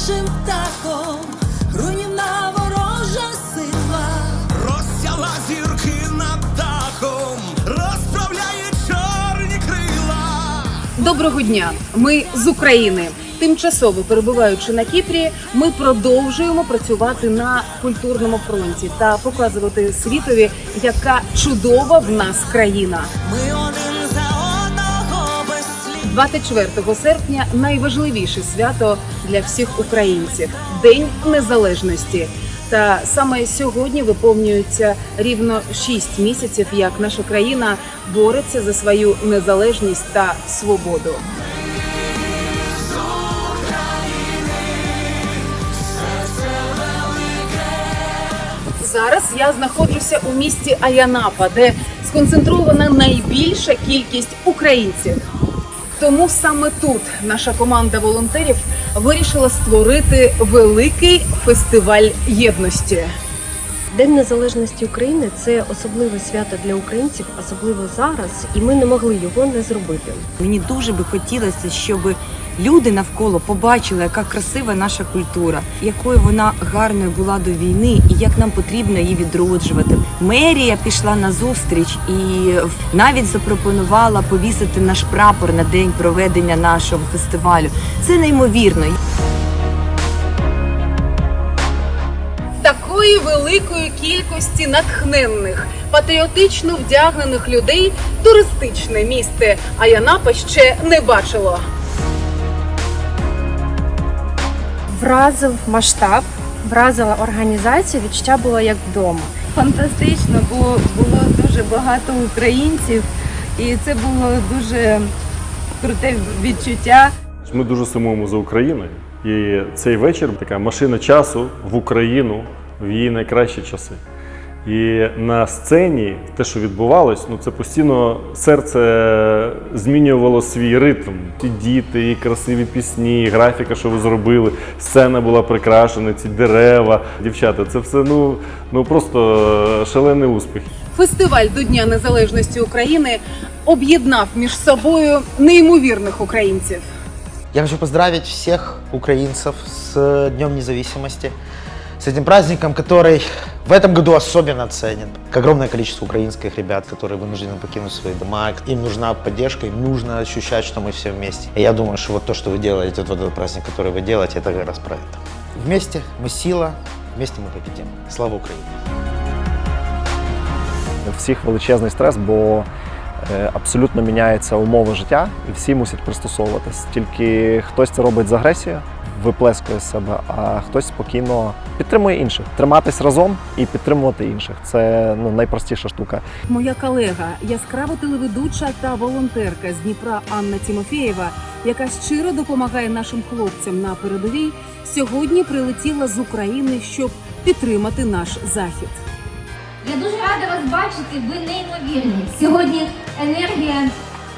хижим птахом, руйнівна ворожа сила. Розсяла зірки над дахом, розправляє чорні крила. Доброго дня! Ми з України. Тимчасово перебуваючи на Кіпрі, ми продовжуємо працювати на культурному фронті та показувати світові, яка чудова в нас країна. Ми 24 серпня найважливіше свято для всіх українців День Незалежності. Та саме сьогодні виповнюється рівно 6 місяців, як наша країна бореться за свою незалежність та свободу. Зараз я знаходжуся у місті Аянапа, де сконцентрована найбільша кількість українців. Тому саме тут наша команда волонтерів вирішила створити великий фестиваль єдності. День Незалежності України це особливе свято для українців, особливо зараз, і ми не могли його не зробити. Мені дуже би хотілося, щоб люди навколо побачили, яка красива наша культура, якою вона гарною була до війни, і як нам потрібно її відроджувати. Мерія пішла на зустріч і навіть запропонувала повісити наш прапор на день проведення нашого фестивалю. Це неймовірно. Такої великої кількості натхненних, патріотично вдягнених людей туристичне місце Аянапа ще не бачило. Вразив масштаб, вразила організація, відчуття було як вдома. фантастично, бо було дуже багато українців, і це було дуже круте відчуття. Ми дуже сумуємо за Україною. І цей вечір така машина часу в Україну в її найкращі часи. І на сцені те, що відбувалось, ну це постійно серце змінювало свій ритм. Ті діти, і красиві пісні, і графіка, що ви зробили, сцена була прикрашена, ці дерева, дівчата. Це все ну, ну просто шалений успіх. Фестиваль до Дня Незалежності України об'єднав між собою неймовірних українців. Я хочу поздравить всех украинцев с Днем независимости, с этим праздником, который в этом году особенно ценен. К огромное количество украинских ребят, которые вынуждены покинуть свои дома. Им нужна поддержка, им нужно ощущать, что мы все вместе. И я думаю, что вот то, что вы делаете, вот этот праздник, который вы делаете, это как раз про это. Вместе мы сила, вместе мы победим. Слава Украине! У всіх величезний стрес, бо е, абсолютно міняються умови життя, і всі мусять пристосовуватись. Тільки хтось це робить з агресією, виплескує з себе, а хтось спокійно підтримує інших. Триматись разом і підтримувати інших це ну, найпростіша штука. Моя колега, яскрава телеведуча та волонтерка з Дніпра Анна Тімофєєва, яка щиро допомагає нашим хлопцям на передовій, сьогодні прилетіла з України, щоб підтримати наш захід. Я дуже рада вас бачити. Ви неймовірні. Сьогодні енергія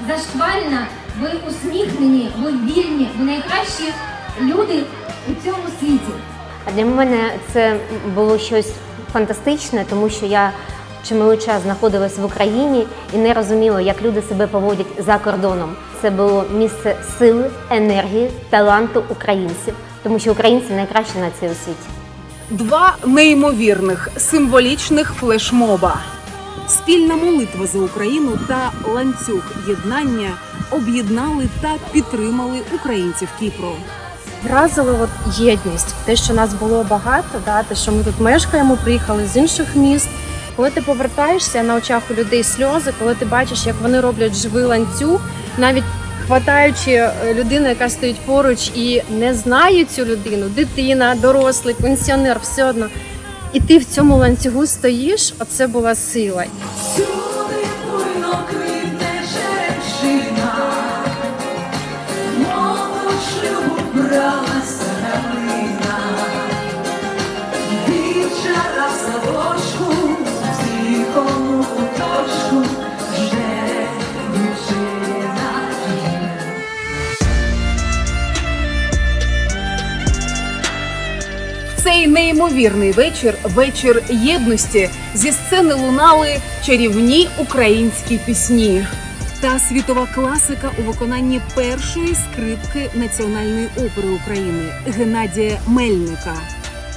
зашквальна, ви усміхнені, ви вільні, ви найкращі люди у цьому світі. А для мене це було щось фантастичне, тому що я чималий час знаходилась в Україні і не розуміла, як люди себе поводять за кордоном. Це було місце сили, енергії, таланту українців, тому що українці найкраща нація у світі. Два неймовірних символічних флешмоба. Спільна молитва за Україну та ланцюг єднання об'єднали та підтримали українців Кіпру. Вразила от єдність, те, що нас було багато, да, те, що ми тут мешкаємо, приїхали з інших міст. Коли ти повертаєшся на очах у людей сльози, коли ти бачиш, як вони роблять живий ланцюг, навіть хватаючи е, людину, яка стоїть поруч і не знає цю людину, дитина, дорослий, пенсіонер, все одно. І ти в цьому ланцюгу стоїш, оце була сила. Цей неймовірний вечір, вечір єдності. Зі сцени лунали чарівні українські пісні. та світова класика у виконанні першої скрипки Національної опери України Геннадія Мельника.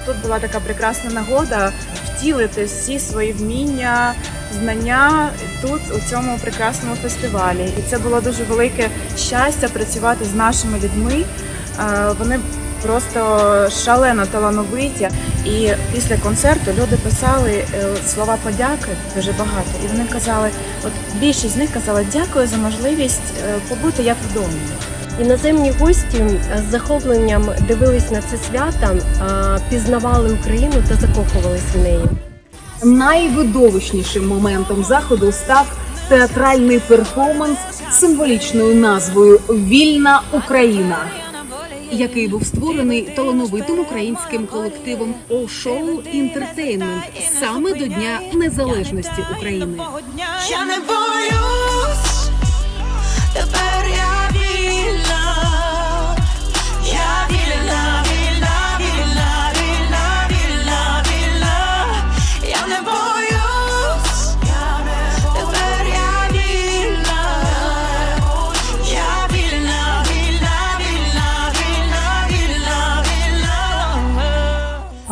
Тут була така прекрасна нагода втілити всі свої вміння, знання тут, у цьому прекрасному фестивалі. І це було дуже велике щастя працювати з нашими людьми. Е, Вони просто шалено талановиті. І після концерту люди писали е, слова подяки дуже багато. І вони казали, от більшість з них казали, дякую за можливість е, побути як вдома. Іноземні гості з захопленням дивились на це свято, пізнавали Україну та закохувались в неї. Найвидовищнішим моментом заходу став театральний перформанс символічною назвою Вільна Україна. Який був створений талановитим українським колективом Show Entertainment саме до Дня Незалежності України. Я не боюсь,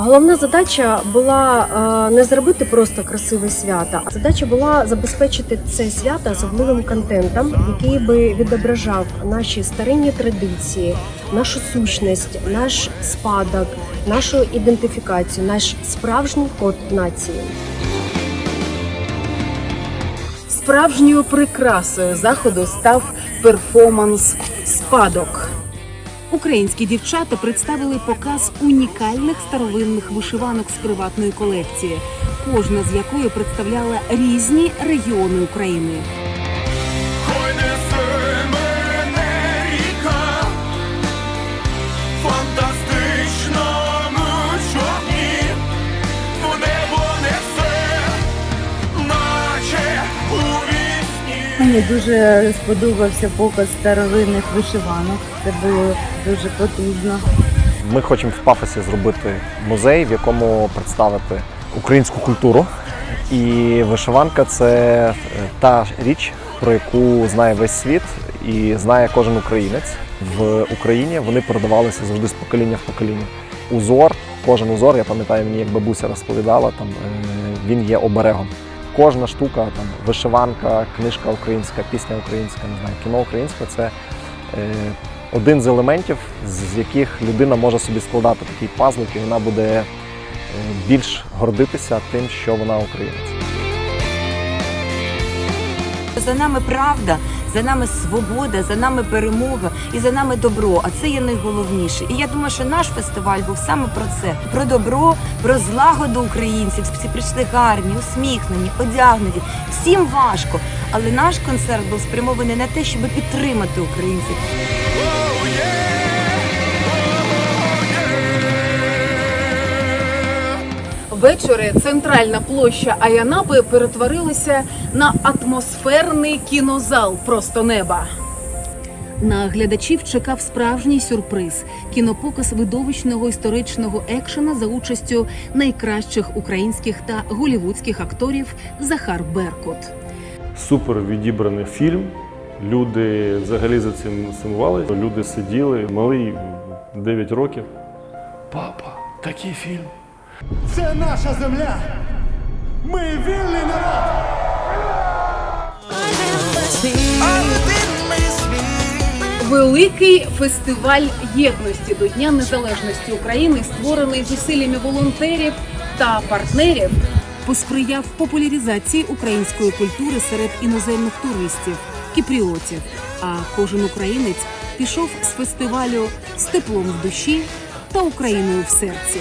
Головна задача була е, не зробити просто красиве свято, а задача була забезпечити це свято особливим контентом, який би відображав наші старинні традиції, нашу сущність, наш спадок, нашу ідентифікацію, наш справжній код нації. Справжньою прикрасою заходу став перформанс Спадок. Українські дівчата представили показ унікальних старовинних вишиванок з приватної колекції, кожна з якої представляла різні регіони України. Мені дуже сподобався показ старовинних вишиванок. Це було дуже потужно. Ми хочемо в пафосі зробити музей, в якому представити українську культуру. І вишиванка це е, та річ, про яку знає весь світ і знає кожен українець. В Україні вони передавалися завжди з покоління в покоління. Узор, кожен узор, я пам'ятаю, мені як бабуся розповідала, там е, він є оберегом. Кожна штука, там вишиванка, книжка українська, пісня українська, не знаю, кіно українське це е, один з елементів, з яких людина може собі складати такий пазлик, і вона буде е, більш гордитися тим, що вона українець. За нами правда, за нами свобода, за нами перемога і за нами добро. А це є найголовніше. І я думаю, що наш фестиваль був саме про це: про добро, про злагоду українців. Всі прийшли гарні, усміхнені, одягнені. Всім важко. Але наш концерт був спрямований на те, щоб підтримати українців. Ввечері центральна площа Аянапи перетворилася на атмосферний кінозал просто неба. На глядачів чекав справжній сюрприз кінопоказ видовищного історичного екшена за участю найкращих українських та голівудських акторів Захар Беркут. Супер відібраний фільм. Люди взагалі за цим сумували. Люди сиділи, малий 9 років. Папа, такий фільм. Це наша земля. Ми вільний народ. Великий фестиваль єдності до Дня Незалежності України, створений зусиллями волонтерів та партнерів, посприяв популяризації української культури серед іноземних туристів, кіпріотів. А кожен українець пішов з фестивалю з теплом в душі та Україною в серці.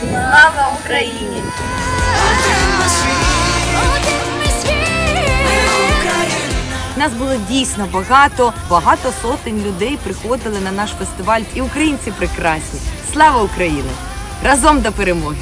Слава Україні! Нас було дійсно багато, багато сотень людей приходили на наш фестиваль. І українці прекрасні. Слава Україні! Разом до перемоги!